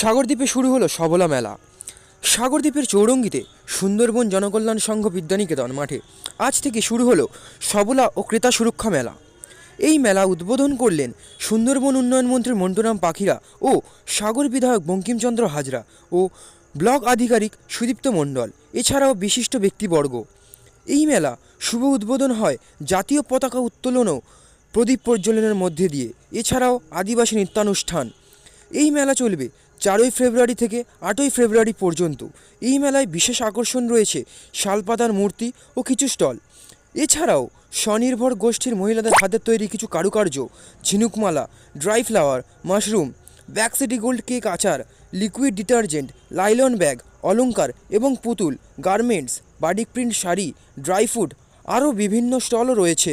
সাগরদ্বীপে শুরু হলো সবলা মেলা। সাগরদ্বীপের চৌরঙ্গিতে সুন্দরবন জনকল্যাণ সংঘ বিদ্যানিকেতন মাঠে আজ থেকে শুরু হলো সবলা ও ক্রেতা সুরক্ষা মেলা। এই মেলা উদ্বোধন করলেন সুন্দরবন উন্নয়ন মন্ত্রী মন্টুরাম পাখিরা ও সাগর বিধায়ক বঙ্কিমচন্দ্র হাজরা ও ব্লক আধিকারিক সুদীপ্ত মণ্ডল, এছাড়াও বিশিষ্ট ব্যক্তিবর্গ। এই মেলা শুভ উদ্বোধন হয় জাতীয় পতাকা উত্তোলন ও প্রদীপ প্রজ্বলনের মধ্যে দিয়ে, এছাড়াও আদিবাসী নৃত্যানুষ্ঠান। এই মেলা চলবে চারই ফেব্রুয়ারি থেকে আটই ফেব্রুয়ারি পর্যন্ত এই মেলায় বিশেষ আকর্ষণ রয়েছে শালপাতার মূর্তি ও কিছু স্টল। এছাড়াও স্বনির্ভর গোষ্ঠীর মহিলাদের হাতের তৈরি কিছু কারুকার্য, ঝিনুকমালা, ড্রাই ফ্লাওয়ার, মাশরুম ব্যাকসিটি গোল্ড কেক আচার, লিকুইড ডিটারজেন্ট, লাইলন ব্যাগ, অলংকার এবং পুতুল, garments batik print sari, dry fruit আরও বিভিন্ন স্টলও রয়েছে।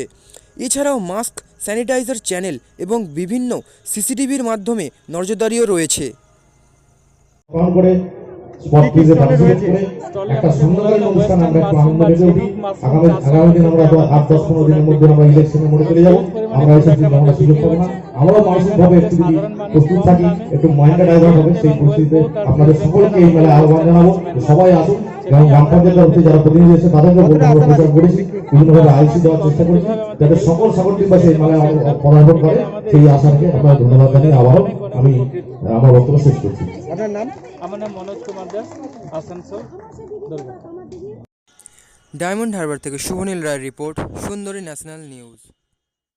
এছাড়াও মাস্ক, স্যানিটাইজার চ্যানেল এবং বিভিন্ন সিসিটিভির মাধ্যমে নজরদারিও রয়েছে। পালন করে স্পট কুইজে পার্টিসিপেট করে একটা সুন্দরকালীন অনুষ্ঠান আমরা একটু আনন্দ রেখে উঠি আগামী আগামী দিন আমরা আট দশ পনেরো দিনের মধ্যে আমরা ইলেকশনের মোড়ে চলে যাব। আমরা এসব কিন্তু আমরা সুযোগ পাবো না আমরাও মানসিকভাবে একটু যদি প্রস্তুত থাকি একটু মাইন্ডটা ডাইভার্ট হবে সেই পরিস্থিতিতে আপনাদের সকলকে এই মেলায় আহ্বান জানাব। সবাই আসুন এবং গ্রাম পঞ্চায়েত তরফ যারা প্রতিনিধি এসে তাদেরকে বলতে আমরা প্রচার করেছি বিভিন্নভাবে আইসি দেওয়ার চেষ্টা করেছি যাতে সকল সাগরদ্বীপবাসী এই মেলায় পদার্পণ করে সেই আশাকে আপনারা ধন্যবাদ জানিয়ে আবারও আমি আমার বক্তব্য শেষ করছি। আপনার নাম? আমার নাম মনোজ কুমার দাস আসানসোল দুর্গা ডায়মন্ড হারবার থেকে Subhanil Roy report Sundari national news.